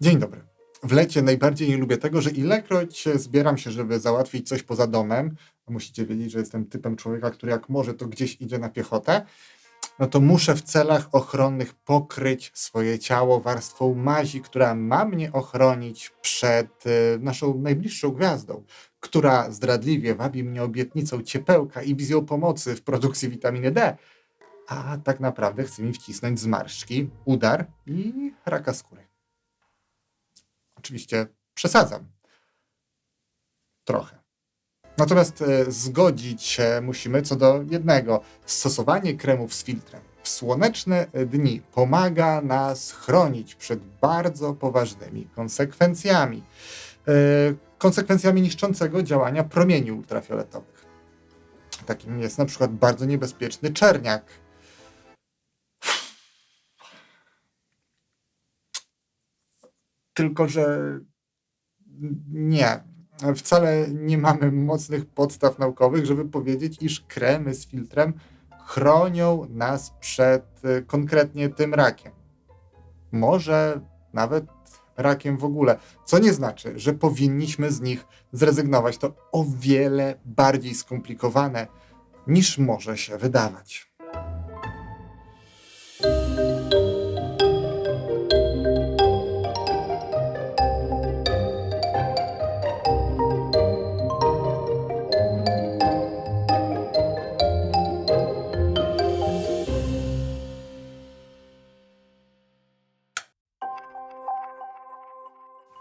Dzień dobry. W lecie najbardziej nie lubię tego, że ilekroć zbieram się, żeby załatwić coś poza domem, a musicie wiedzieć, że jestem typem człowieka, który jak może, to gdzieś idzie na piechotę, no to muszę w celach ochronnych pokryć swoje ciało warstwą mazi, która ma mnie ochronić przed y, naszą najbliższą gwiazdą, która zdradliwie wabi mnie obietnicą ciepełka i wizją pomocy w produkcji witaminy D, a tak naprawdę chce mi wcisnąć zmarszczki, udar i raka skóry. Oczywiście przesadzam. Trochę. Natomiast e, zgodzić się musimy co do jednego. Stosowanie kremów z filtrem w słoneczne dni pomaga nas chronić przed bardzo poważnymi konsekwencjami. E, konsekwencjami niszczącego działania promieni ultrafioletowych. Takim jest na przykład bardzo niebezpieczny czerniak. Tylko, że nie, wcale nie mamy mocnych podstaw naukowych, żeby powiedzieć, iż kremy z filtrem chronią nas przed y, konkretnie tym rakiem. Może nawet rakiem w ogóle. Co nie znaczy, że powinniśmy z nich zrezygnować. To o wiele bardziej skomplikowane niż może się wydawać.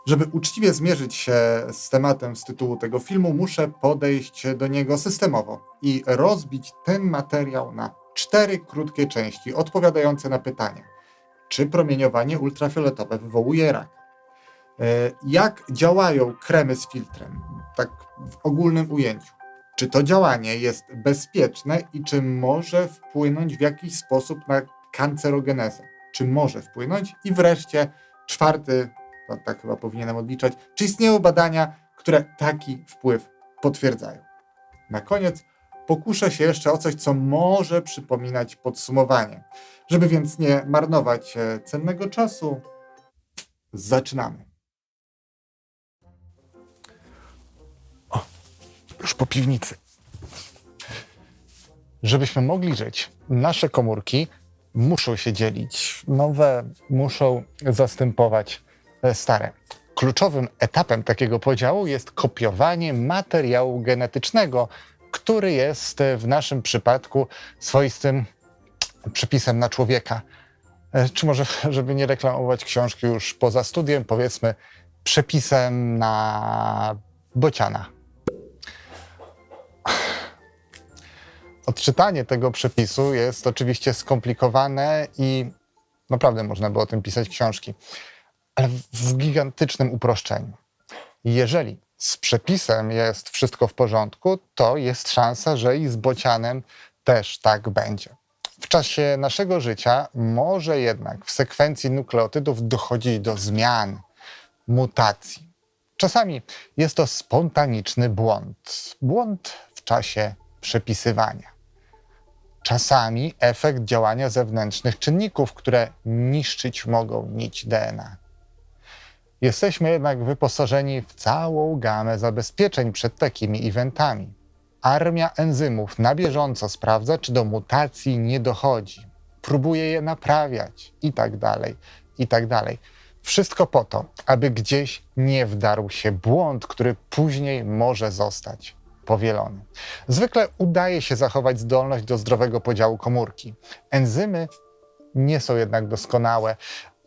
Żeby uczciwie zmierzyć się z tematem z tytułu tego filmu, muszę podejść do niego systemowo i rozbić ten materiał na cztery krótkie części odpowiadające na pytania. Czy promieniowanie ultrafioletowe wywołuje rak? E, jak działają kremy z filtrem? Tak w ogólnym ujęciu. Czy to działanie jest bezpieczne i czy może wpłynąć w jakiś sposób na kancerogenezę? Czy może wpłynąć? I wreszcie czwarty to tak chyba powinienem odliczać, czy istnieją badania, które taki wpływ potwierdzają. Na koniec pokuszę się jeszcze o coś, co może przypominać podsumowanie. Żeby więc nie marnować e, cennego czasu, zaczynamy. O, już po piwnicy. Żebyśmy mogli żyć, nasze komórki muszą się dzielić. Nowe muszą zastępować stare. Kluczowym etapem takiego podziału jest kopiowanie materiału genetycznego, który jest e, w naszym przypadku swoistym przypisem na człowieka. E, czy może, żeby nie reklamować książki już poza studiem, powiedzmy przepisem na bociana. Odczytanie tego przepisu jest oczywiście skomplikowane i naprawdę można by o tym pisać książki ale w gigantycznym uproszczeniu. Jeżeli z przepisem jest wszystko w porządku, to jest szansa, że i z bocianem też tak będzie. W czasie naszego życia może jednak w sekwencji nukleotydów dochodzić do zmian, mutacji. Czasami jest to spontaniczny błąd, błąd w czasie przepisywania. Czasami efekt działania zewnętrznych czynników, które niszczyć mogą nić DNA. Jesteśmy jednak wyposażeni w całą gamę zabezpieczeń przed takimi eventami. Armia enzymów na bieżąco sprawdza, czy do mutacji nie dochodzi, próbuje je naprawiać i tak dalej, i tak dalej. Wszystko po to, aby gdzieś nie wdarł się błąd, który później może zostać powielony. Zwykle udaje się zachować zdolność do zdrowego podziału komórki. Enzymy nie są jednak doskonałe,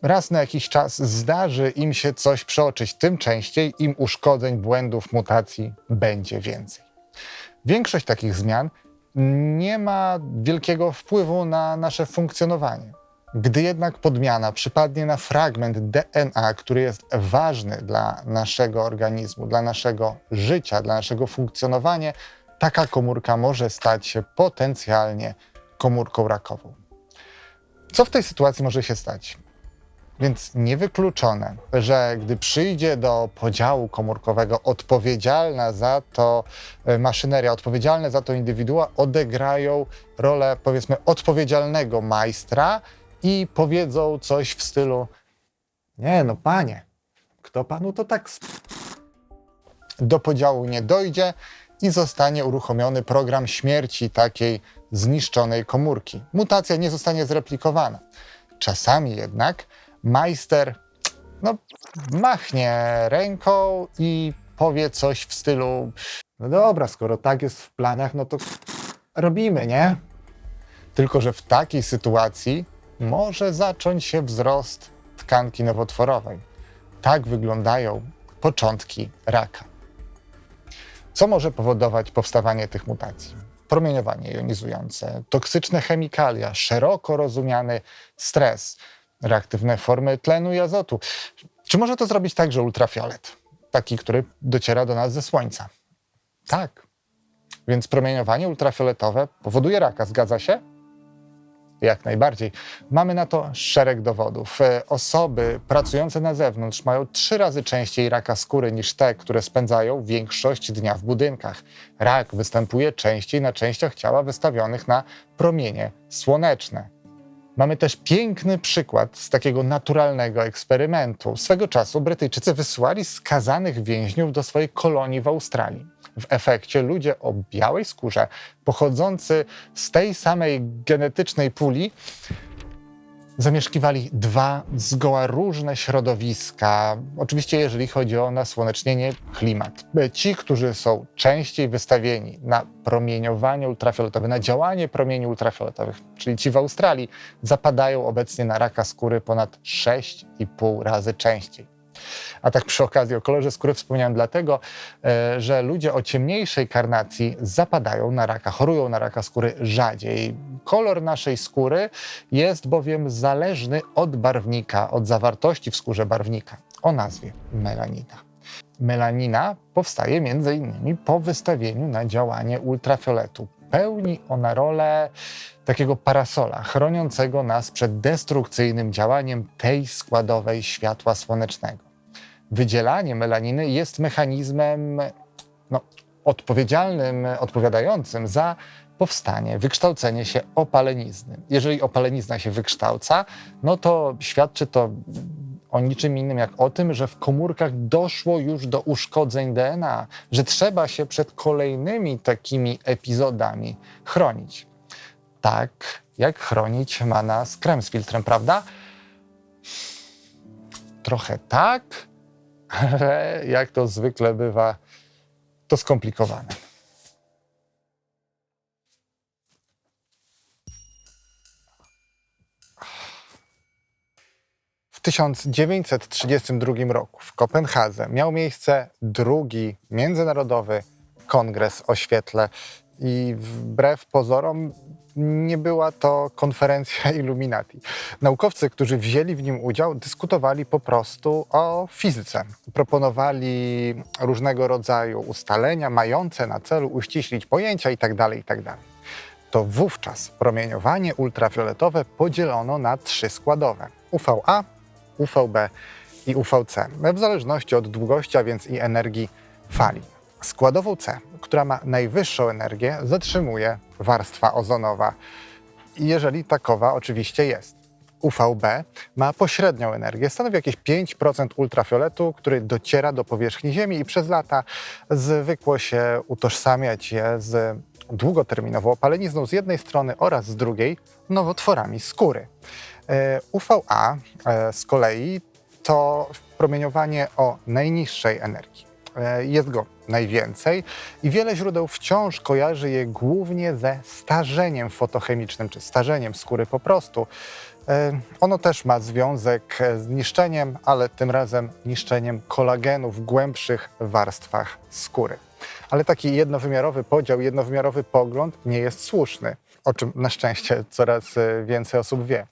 raz na jakiś czas zdarzy im się coś przeoczyć, tym częściej im uszkodzeń, błędów, mutacji będzie więcej. Większość takich zmian nie ma wielkiego wpływu na nasze funkcjonowanie. Gdy jednak podmiana przypadnie na fragment DNA, który jest ważny dla naszego organizmu, dla naszego życia, dla naszego funkcjonowania, taka komórka może stać się potencjalnie komórką rakową. Co w tej sytuacji może się stać? Więc niewykluczone, że gdy przyjdzie do podziału komórkowego, odpowiedzialna za to e, maszyneria, odpowiedzialne za to indywidua odegrają rolę, powiedzmy, odpowiedzialnego majstra i powiedzą coś w stylu: Nie, no panie, Kto panu to tak. Do podziału nie dojdzie i zostanie uruchomiony program śmierci takiej zniszczonej komórki. Mutacja nie zostanie zreplikowana. Czasami jednak majster no, machnie ręką i powie coś w stylu No dobra, skoro tak jest w planach, no to robimy, nie? Tylko, że w takiej sytuacji może zacząć się wzrost tkanki nowotworowej. Tak wyglądają początki raka. Co może powodować powstawanie tych mutacji? Promieniowanie jonizujące, toksyczne chemikalia, szeroko rozumiany stres, reaktywne formy tlenu i azotu. Czy może to zrobić także ultrafiolet, taki, który dociera do nas ze Słońca? Tak. Więc promieniowanie ultrafioletowe powoduje raka, zgadza się? Jak najbardziej. Mamy na to szereg dowodów. E, Osoby pracujące na zewnątrz mają trzy razy częściej raka skóry niż te, które spędzają większość dnia w budynkach. Rak występuje częściej na częściach ciała wystawionych na promienie słoneczne. Mamy też piękny przykład z takiego naturalnego eksperymentu. Swego czasu Brytyjczycy wysyłali skazanych więźniów do swojej kolonii w Australii. W efekcie ludzie o białej skórze, pochodzący z tej samej genetycznej puli, zamieszkiwali dwa zgoła różne środowiska. Oczywiście, jeżeli chodzi o nasłonecznienie, klimat. Ci, którzy są częściej wystawieni na promieniowanie ultrafioletowe, na działanie promieni ultrafioletowych, czyli ci w Australii, zapadają obecnie na raka skóry ponad 6,5 razy częściej. A tak przy okazji o kolorze skóry wspomniałem dlatego, e, że ludzie o ciemniejszej karnacji zapadają na raka, chorują na raka skóry rzadziej. Kolor naszej skóry jest bowiem zależny od barwnika, od zawartości w skórze barwnika o nazwie melanina. Melanina powstaje m.in. po wystawieniu na działanie ultrafioletu. Pełni ona rolę takiego parasola chroniącego nas przed destrukcyjnym działaniem tej składowej światła słonecznego. Wydzielanie melaniny jest mechanizmem no, odpowiedzialnym, odpowiadającym za powstanie, wykształcenie się opalenizny. Jeżeli opalenizna się wykształca, no to świadczy to o niczym innym jak o tym, że w komórkach doszło już do uszkodzeń DNA, że trzeba się przed kolejnymi takimi epizodami chronić. Tak jak chronić ma nas krem z filtrem, prawda? Trochę tak, ale jak to zwykle bywa, to skomplikowane. W 1932 roku w Kopenhadze miał miejsce drugi międzynarodowy kongres o świetle i wbrew pozorom nie była to konferencja Illuminati. Naukowcy, którzy wzięli w nim udział, dyskutowali po prostu o fizyce. Proponowali różnego rodzaju ustalenia mające na celu uściślić pojęcia itd. itd. To wówczas promieniowanie ultrafioletowe podzielono na trzy składowe: UVA, UVB i UVC, w zależności od długości, a więc i energii fali. Składową C, która ma najwyższą energię, zatrzymuje warstwa ozonowa, jeżeli takowa oczywiście jest. UVB ma pośrednią energię, stanowi jakieś 5% ultrafioletu, który dociera do powierzchni Ziemi i przez lata zwykło się utożsamiać je z długoterminową opalenizną z jednej strony oraz z drugiej nowotworami skóry. E, UVA e, z kolei to promieniowanie o najniższej energii. E, Jest go najwięcej i wiele źródeł wciąż kojarzy je głównie ze starzeniem fotochemicznym czy starzeniem skóry po prostu. E, Ono też ma związek z niszczeniem, ale tym razem niszczeniem kolagenu w głębszych warstwach skóry. Ale taki jednowymiarowy podział, jednowymiarowy pogląd nie jest słuszny, o czym na szczęście coraz e, więcej osób wie.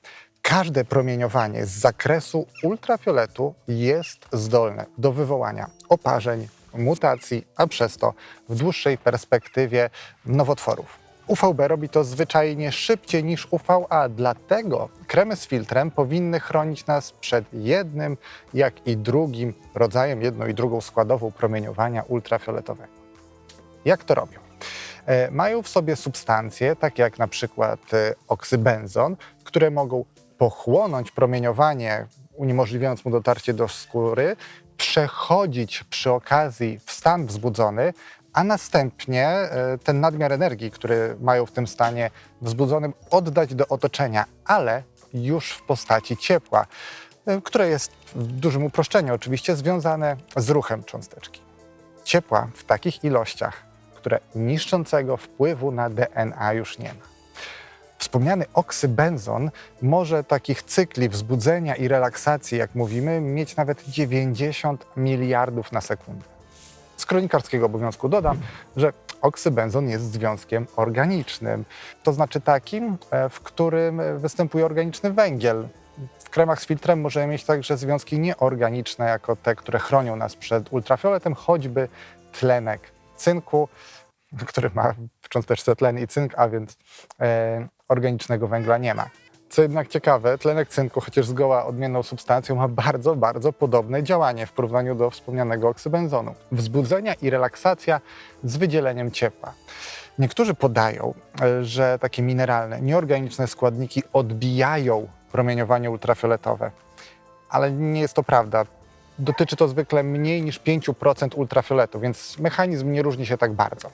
Każde promieniowanie z zakresu ultrafioletu jest zdolne do wywołania oparzeń, mutacji, a przez to w dłuższej perspektywie nowotworów. UVB robi to zwyczajnie szybciej niż UVA, dlatego kremy z filtrem powinny chronić nas przed jednym, jak i drugim rodzajem, jedną i drugą składową promieniowania ultrafioletowego. Jak to robią? E, Mają w sobie substancje, takie jak na przykład e, oksybenzon, które mogą pochłonąć promieniowanie, uniemożliwiając mu dotarcie do skóry, przechodzić przy okazji w stan wzbudzony, a następnie e, ten nadmiar energii, który mają w tym stanie wzbudzonym, oddać do otoczenia, ale już w postaci ciepła, e, które jest w dużym uproszczeniu oczywiście związane z ruchem cząsteczki. Ciepła w takich ilościach, które niszczącego wpływu na DNA już nie ma. Wspomniany oksybenzon może takich cykli wzbudzenia i relaksacji, jak mówimy, mieć nawet 90 miliardów na sekundę. Z kronikarskiego obowiązku dodam, że oksybenzon jest związkiem organicznym, to znaczy takim, e, w którym występuje organiczny węgiel. W kremach z filtrem możemy mieć także związki nieorganiczne, jako te, które chronią nas przed ultrafioletem, choćby tlenek cynku, który ma w cząsteczce tlen i cynk, a więc e, organicznego węgla nie ma. Co jednak ciekawe, tlenek cynku, chociaż zgoła odmienną substancją, ma bardzo, bardzo podobne działanie w porównaniu do wspomnianego oksybenzonu. Wzbudzenia i relaksacja z wydzieleniem ciepła. Niektórzy podają, e, że takie mineralne, nieorganiczne składniki odbijają promieniowanie ultrafioletowe, ale nie jest to prawda. Dotyczy to zwykle mniej niż 5% ultrafioletu, więc mechanizm nie różni się tak bardzo.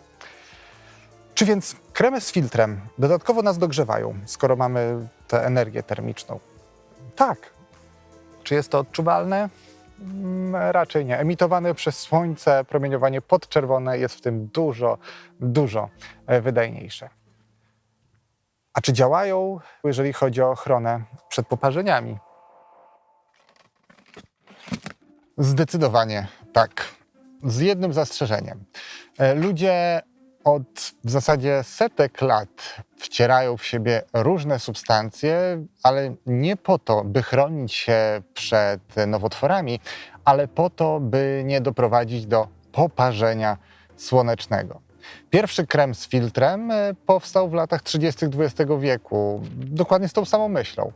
Czy więc kremy z filtrem dodatkowo nas dogrzewają, skoro mamy tę energię termiczną? Tak. Czy jest to odczuwalne? Mm, Raczej nie. Emitowane przez słońce promieniowanie podczerwone jest w tym dużo, dużo e, wydajniejsze. A czy działają, jeżeli chodzi o ochronę przed poparzeniami? Zdecydowanie tak. Z jednym zastrzeżeniem. E, Ludzie od w zasadzie setek lat wcierają w siebie różne substancje, ale nie po to, by chronić się przed nowotworami, ale po to, by nie doprowadzić do poparzenia słonecznego. Pierwszy krem z filtrem e, powstał w latach 30. XX wieku, dokładnie z tą samą myślą.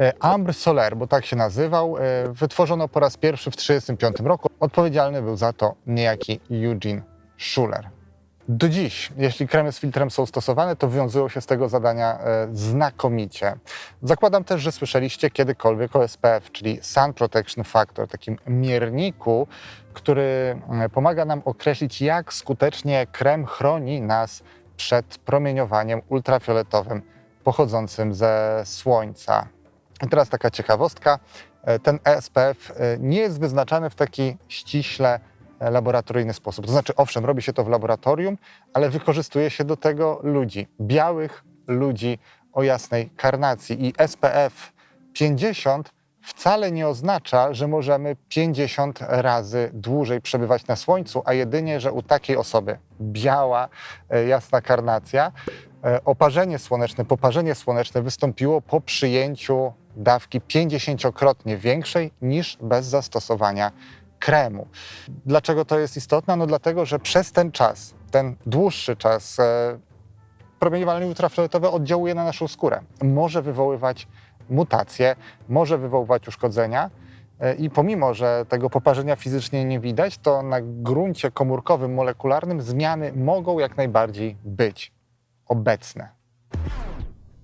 E, Ambre Soler, bo tak się nazywał, e, wytworzono po raz pierwszy w 1935 roku. Odpowiedzialny był za to niejaki Eugene Schuller. Do dziś, jeśli kremy z filtrem są stosowane, to wywiązują się z tego zadania e, znakomicie. Zakładam też, że słyszeliście kiedykolwiek o SPF, czyli Sun Protection Factor, takim mierniku, który e, pomaga nam określić, jak skutecznie krem chroni nas przed promieniowaniem ultrafioletowym pochodzącym ze słońca. I teraz taka ciekawostka. E, Ten SPF nie jest wyznaczany w taki ściśle laboratoryjny sposób. To znaczy, owszem, robi się to w laboratorium, ale wykorzystuje się do tego ludzi, białych ludzi o jasnej karnacji. I SPF 50 wcale nie oznacza, że możemy 50 razy dłużej przebywać na słońcu, a jedynie, że u takiej osoby biała, e, jasna karnacja, e, oparzenie słoneczne, poparzenie słoneczne wystąpiło po przyjęciu dawki 50-krotnie większej niż bez zastosowania kremu. Dlaczego to jest istotne? No dlatego, że przez ten czas, ten dłuższy czas, e, promieniowanie ultrafioletowe oddziałuje na naszą skórę. Może wywoływać mutacje, może wywoływać uszkodzenia. E, I pomimo, że tego poparzenia fizycznie nie widać, to na gruncie komórkowym, molekularnym zmiany mogą jak najbardziej być obecne.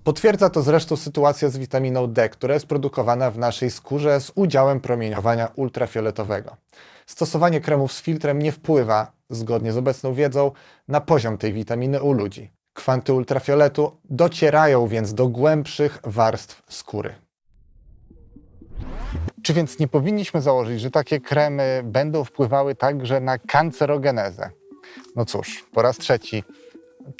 Potwierdza to zresztą sytuacja z witaminą D, która jest produkowana w naszej skórze z udziałem promieniowania ultrafioletowego. Stosowanie kremów z filtrem nie wpływa, zgodnie z obecną wiedzą, na poziom tej witaminy u ludzi. Kwanty ultrafioletu docierają więc do głębszych warstw skóry. Czy więc nie powinniśmy założyć, że takie kremy będą wpływały także na kancerogenezę? No cóż, po raz trzeci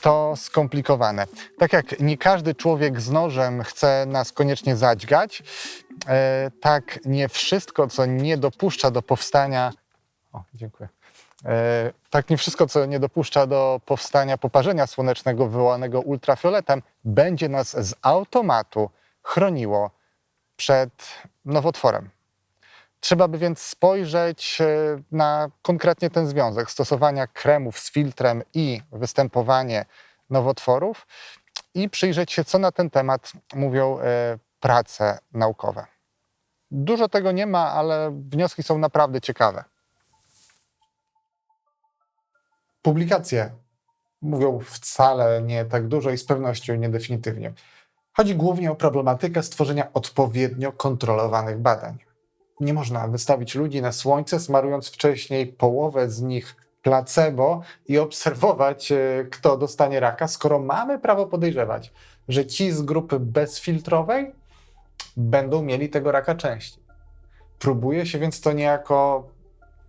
to skomplikowane. Tak jak nie każdy człowiek z nożem chce nas koniecznie zadźgać, e, tak nie wszystko, co nie dopuszcza do powstania. O, dziękuję. E, tak nie wszystko, co nie dopuszcza do powstania poparzenia słonecznego wywołanego ultrafioletem, będzie nas z automatu chroniło przed nowotworem. Trzeba by więc spojrzeć e, na konkretnie ten związek stosowania kremów z filtrem i występowanie nowotworów i przyjrzeć się, co na ten temat mówią e, prace naukowe. Dużo tego nie ma, ale wnioski są naprawdę ciekawe. Publikacje mówią wcale nie tak dużo i z pewnością niedefinitywnie. Chodzi głównie o problematykę stworzenia odpowiednio kontrolowanych badań. Nie można wystawić ludzi na słońce, smarując wcześniej połowę z nich placebo i obserwować, e, kto dostanie raka, skoro mamy prawo podejrzewać, że ci z grupy bezfiltrowej będą mieli tego raka częściej. Próbuje się więc to niejako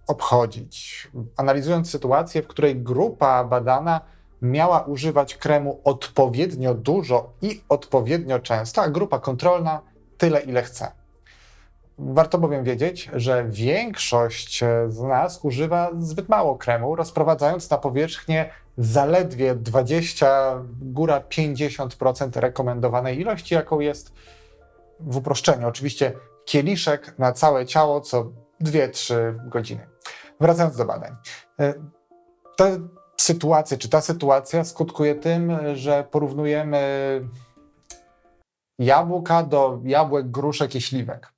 obchodzić, analizując sytuację, w której grupa badana miała używać kremu odpowiednio dużo i odpowiednio często, a grupa kontrolna tyle, ile chce. Warto bowiem wiedzieć, że większość e, z nas używa zbyt mało kremu, rozprowadzając na powierzchnię zaledwie 20, góra 50% rekomendowanej ilości, jaką jest w uproszczeniu. Oczywiście kieliszek na całe ciało co 2-3 godziny. Wracając do badań. E, Te sytuacje, czy ta sytuacja skutkuje tym, że porównujemy jabłka do jabłek, gruszek i śliwek.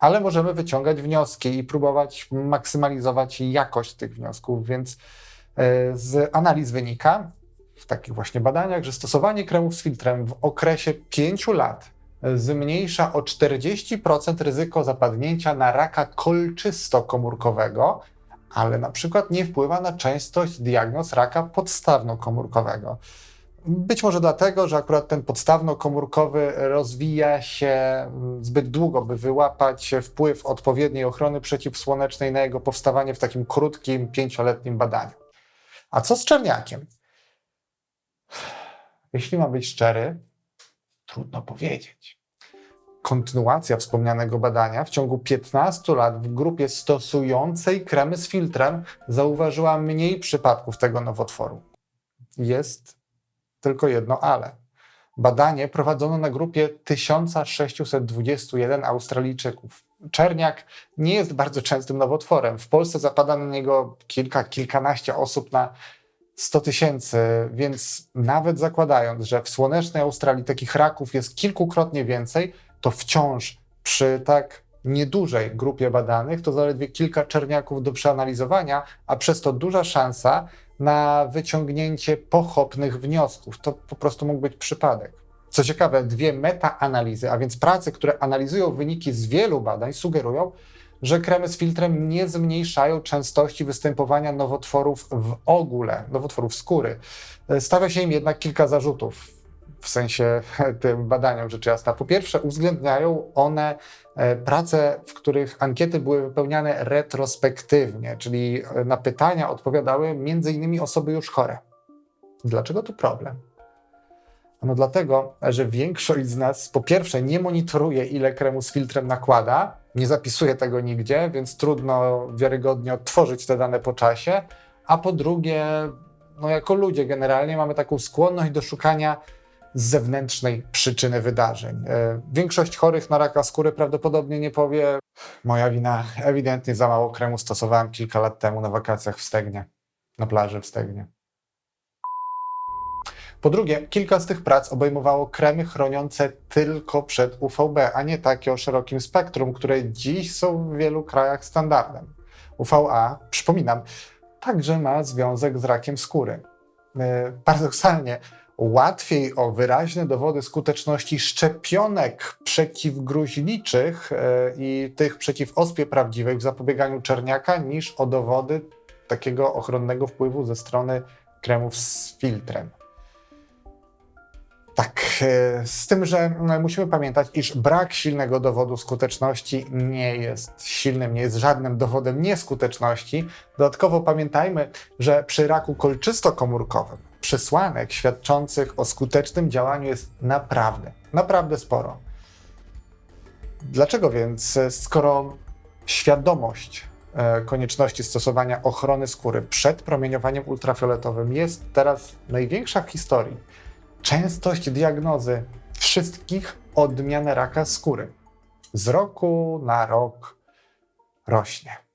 Ale możemy wyciągać wnioski i próbować maksymalizować jakość tych wniosków, więc e, z analiz wynika w takich właśnie badaniach, że stosowanie kremów z filtrem w okresie 5 lat zmniejsza o 40% ryzyko zapadnięcia na raka kolczystokomórkowego, ale na przykład nie wpływa na częstość diagnoz raka podstawnokomórkowego. Być może dlatego, że akurat ten podstawnokomórkowy rozwija się mm, zbyt długo, by wyłapać wpływ odpowiedniej ochrony przeciwsłonecznej na jego powstawanie w takim krótkim, pięcioletnim badaniu. A co z czerniakiem? Jeśli mam być szczery, trudno powiedzieć. Kontynuacja wspomnianego badania w ciągu 15 lat w grupie stosującej kremy z filtrem zauważyła mniej przypadków tego nowotworu. Jest tylko jedno ale. Badanie prowadzono na grupie 1621 Australijczyków. Czerniak nie jest bardzo częstym nowotworem. W Polsce zapada na niego kilka, kilkanaście osób na 100 tysięcy, więc nawet zakładając, że w słonecznej Australii takich raków jest kilkukrotnie więcej, to wciąż przy tak niedużej grupie badanych to zaledwie kilka czerniaków do przeanalizowania, a przez to duża szansa na wyciągnięcie pochopnych wniosków. To po prostu mógł być przypadek. Co ciekawe, dwie metaanalizy, a więc prace, które analizują wyniki z wielu badań, sugerują, że kremy z filtrem nie zmniejszają częstości występowania nowotworów w ogóle, nowotworów skóry. Stawia się im jednak kilka zarzutów w sensie tym badaniom, rzecz jasna. Po pierwsze, uwzględniają one e, prace, w których ankiety były wypełniane retrospektywnie, czyli e, na pytania odpowiadały innymi osoby już chore. Dlaczego to problem? No dlatego, że większość z nas po pierwsze nie monitoruje, ile kremu z filtrem nakłada, nie zapisuje tego nigdzie, więc trudno wiarygodnie odtworzyć te dane po czasie, a po drugie, no jako ludzie generalnie mamy taką skłonność do szukania zewnętrznej przyczyny wydarzeń. E, Większość chorych na raka skóry prawdopodobnie nie powie, moja wina, ewidentnie za mało kremu stosowałem kilka lat temu na wakacjach w Stegnie, na plaży w Stegnie. Po drugie, kilka z tych prac obejmowało kremy chroniące tylko przed UVB, a nie takie o szerokim spektrum, które dziś są w wielu krajach standardem. UVA, przypominam, także ma związek z rakiem skóry. E, Paradoksalnie, łatwiej o wyraźne dowody skuteczności szczepionek przeciwgruźliczych e, i tych przeciw ospie prawdziwej w zapobieganiu czerniaka niż o dowody takiego ochronnego wpływu ze strony kremów z filtrem. Tak, e, z tym, że mm, musimy pamiętać, iż brak silnego dowodu skuteczności nie jest silnym, nie jest żadnym dowodem nieskuteczności. Dodatkowo pamiętajmy, że przy raku kolczystokomórkowym przesłanek świadczących o skutecznym działaniu jest naprawdę, naprawdę sporo. Dlaczego więc, skoro świadomość e, konieczności stosowania ochrony skóry przed promieniowaniem ultrafioletowym jest teraz największa w historii, częstość diagnozy wszystkich odmian raka skóry z roku na rok rośnie.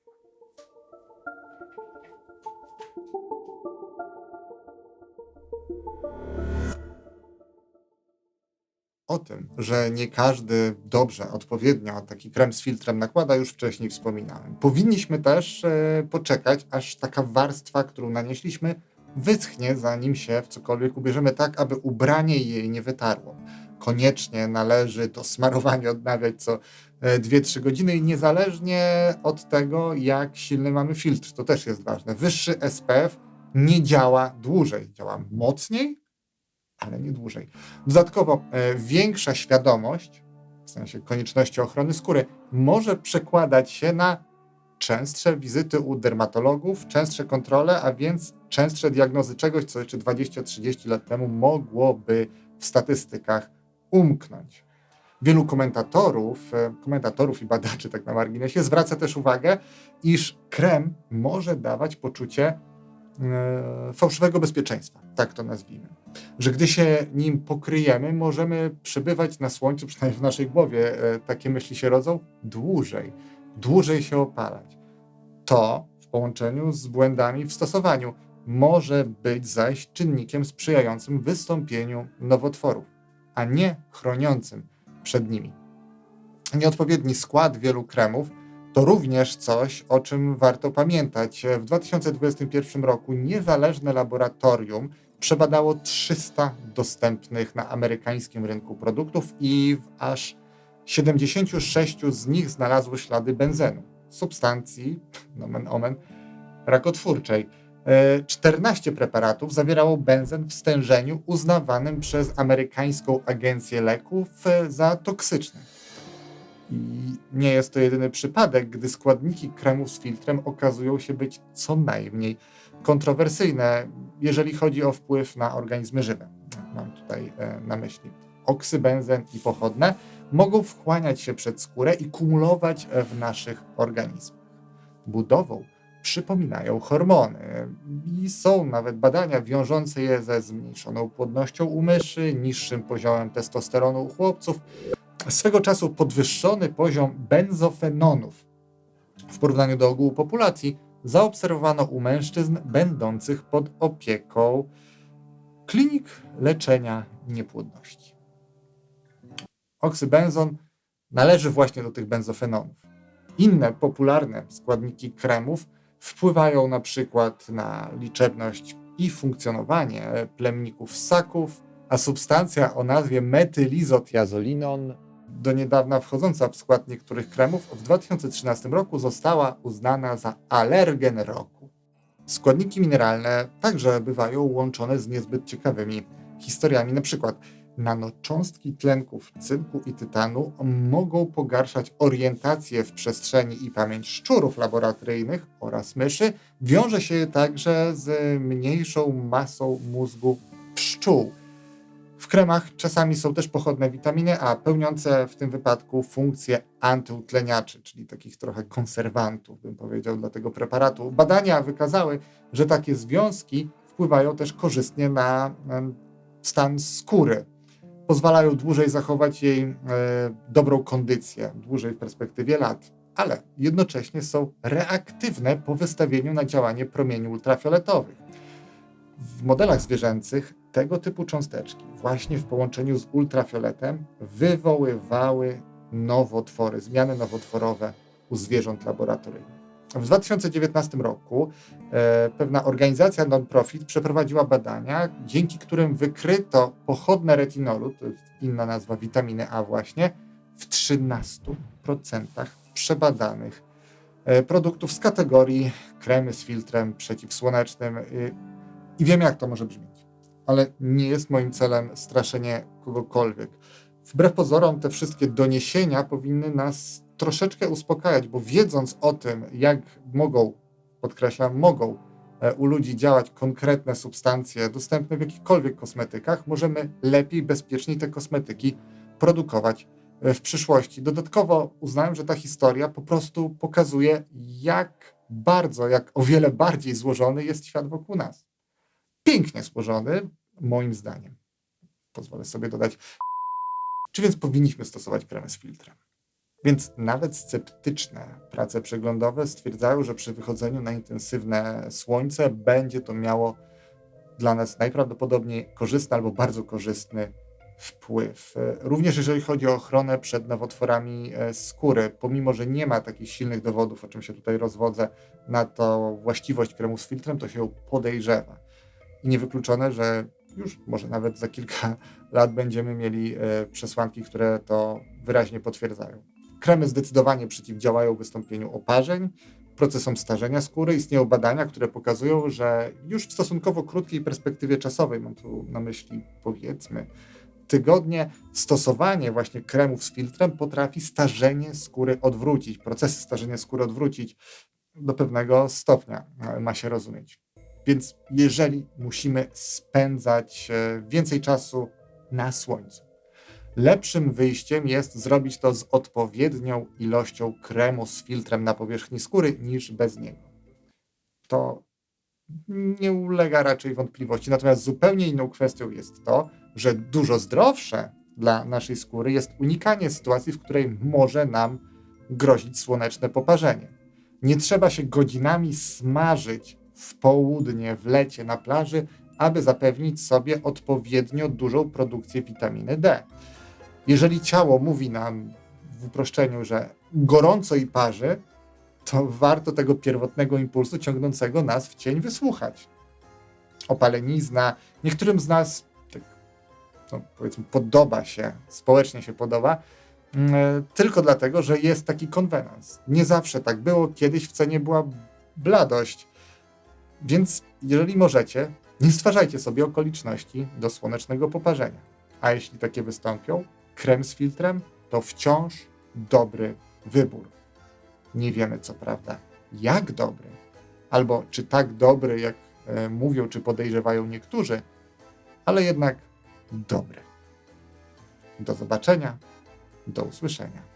O tym, że nie każdy dobrze, odpowiednio taki krem z filtrem nakłada, już wcześniej wspominałem. Powinniśmy też e, poczekać, aż taka warstwa, którą nanieśliśmy, wyschnie, zanim się w cokolwiek ubierzemy, tak aby ubranie jej nie wytarło. koniecznie należy to smarowanie odnawiać co e, 2-3 godziny i niezależnie od tego, jak silny mamy filtr. To też jest ważne. Wyższy SPF nie działa dłużej. Działa mocniej, ale nie dłużej. Dodatkowo e, większa świadomość, w sensie konieczności ochrony skóry, może przekładać się na częstsze wizyty u dermatologów, częstsze kontrole, a więc częstsze diagnozy czegoś, co jeszcze 20-30 lat temu mogłoby w statystykach umknąć. Wielu komentatorów, e, komentatorów i badaczy, tak na marginesie, zwraca też uwagę, iż krem może dawać poczucie fałszywego bezpieczeństwa, tak to nazwijmy. Że gdy się nim pokryjemy, możemy przebywać na słońcu, przynajmniej w naszej głowie e, takie myśli się rodzą, dłużej, dłużej się opalać. To w połączeniu z błędami w stosowaniu może być zaś czynnikiem sprzyjającym wystąpieniu nowotworów, a nie chroniącym przed nimi. Nieodpowiedni skład wielu kremów to również coś, o czym warto pamiętać. W 2021 roku niezależne laboratorium przebadało 300 dostępnych na amerykańskim rynku produktów i w aż 76 z nich znalazło ślady benzenu, substancji, nomen omen, rakotwórczej. E, 14 preparatów zawierało benzen w stężeniu uznawanym przez amerykańską agencję leków e, za toksyczny. I nie jest to jedyny przypadek, gdy składniki kremów z filtrem okazują się być co najmniej kontrowersyjne, jeżeli chodzi o wpływ na organizmy żywe. Mam tutaj e, na myśli oksybenzen i pochodne, mogą wchłaniać się przed skórę i kumulować w naszych organizmach. Budową przypominają hormony i są nawet badania wiążące je ze zmniejszoną płodnością u myszy, niższym poziomem testosteronu u chłopców. Swego czasu podwyższony poziom benzofenonów w porównaniu do ogółu populacji zaobserwowano u mężczyzn będących pod opieką klinik leczenia niepłodności. Oksybenzon należy właśnie do tych benzofenonów. Inne popularne składniki kremów wpływają na przykład na liczebność i funkcjonowanie plemników ssaków, a substancja o nazwie metylizot Jazolinon, do niedawna wchodząca w skład niektórych kremów, w 2013 roku została uznana za alergen roku. Składniki mineralne także bywają łączone z niezbyt ciekawymi historiami. Na przykład nanocząstki tlenków cynku i tytanu mogą pogarszać orientację w przestrzeni i pamięć szczurów laboratoryjnych oraz myszy. Wiąże się także z mniejszą masą mózgu pszczół. W kremach czasami są też pochodne witaminy A, pełniące w tym wypadku funkcję antyutleniaczy, czyli takich trochę konserwantów, bym powiedział, dla tego preparatu. Badania wykazały, że takie związki wpływają też korzystnie na stan skóry. Pozwalają dłużej zachować jej e, dobrą kondycję, dłużej w perspektywie lat, ale jednocześnie są reaktywne po wystawieniu na działanie promieni ultrafioletowych. W modelach zwierzęcych tego typu cząsteczki, właśnie w połączeniu z ultrafioletem, wywoływały nowotwory, zmiany nowotworowe u zwierząt laboratoryjnych. W 2019 roku e, pewna organizacja non-profit przeprowadziła badania, dzięki którym wykryto pochodne retinolu, to jest inna nazwa witaminy A właśnie, w 13% przebadanych e, produktów z kategorii kremy z filtrem przeciwsłonecznym. y, I wiem, jak to może brzmieć, ale nie jest moim celem straszenie kogokolwiek. Wbrew pozorom, te wszystkie doniesienia powinny nas troszeczkę uspokajać, bo wiedząc o tym, jak mogą, podkreślam, mogą e, u ludzi działać konkretne substancje dostępne w jakichkolwiek kosmetykach, możemy lepiej, bezpieczniej te kosmetyki produkować e, w przyszłości. Dodatkowo uznałem, że ta historia po prostu pokazuje, jak bardzo, jak o wiele bardziej złożony jest świat wokół nas. Pięknie złożony, moim zdaniem. Pozwolę sobie dodać. Czy więc powinniśmy stosować kremy z filtrem? Więc nawet sceptyczne prace przeglądowe stwierdzają, że przy wychodzeniu na intensywne słońce będzie to miało dla nas najprawdopodobniej korzystny albo bardzo korzystny wpływ. Również jeżeli chodzi o ochronę przed nowotworami e, skóry, pomimo że nie ma takich silnych dowodów, o czym się tutaj rozwodzę, na to właściwość kremu z filtrem, to się podejrzewa. I niewykluczone, że już może nawet za kilka lat będziemy mieli e, przesłanki, które to wyraźnie potwierdzają. Kremy zdecydowanie przeciwdziałają wystąpieniu oparzeń, procesom starzenia skóry. Istnieją badania, które pokazują, że już w stosunkowo krótkiej perspektywie czasowej, mam tu na myśli powiedzmy tygodnie, stosowanie właśnie kremów z filtrem potrafi starzenie skóry odwrócić, procesy starzenia skóry odwrócić do pewnego stopnia, ma się rozumieć. Więc jeżeli musimy spędzać e, więcej czasu na słońcu, lepszym wyjściem jest zrobić to z odpowiednią ilością kremu z filtrem na powierzchni skóry niż bez niego. To nie ulega raczej wątpliwości. Natomiast zupełnie inną kwestią jest to, że dużo zdrowsze dla naszej skóry jest unikanie sytuacji, w której może nam grozić słoneczne poparzenie. Nie trzeba się godzinami smażyć w południe, w lecie na plaży, aby zapewnić sobie odpowiednio dużą produkcję witaminy D. Jeżeli ciało mówi nam w uproszczeniu, że gorąco i parzy, to warto tego pierwotnego impulsu ciągnącego nas w cień wysłuchać. Opalenizna niektórym z nas, tak, no, powiedzmy, podoba się, społecznie się podoba, mm, tylko dlatego, że jest taki konwenans. Nie zawsze tak było, kiedyś w cenie była bladość. Więc jeżeli możecie, nie stwarzajcie sobie okoliczności do słonecznego poparzenia. A jeśli takie wystąpią, krem z filtrem to wciąż dobry wybór. Nie wiemy co prawda, jak dobry, albo czy tak dobry, jak e, mówią czy podejrzewają niektórzy, ale jednak dobry. Do zobaczenia, do usłyszenia.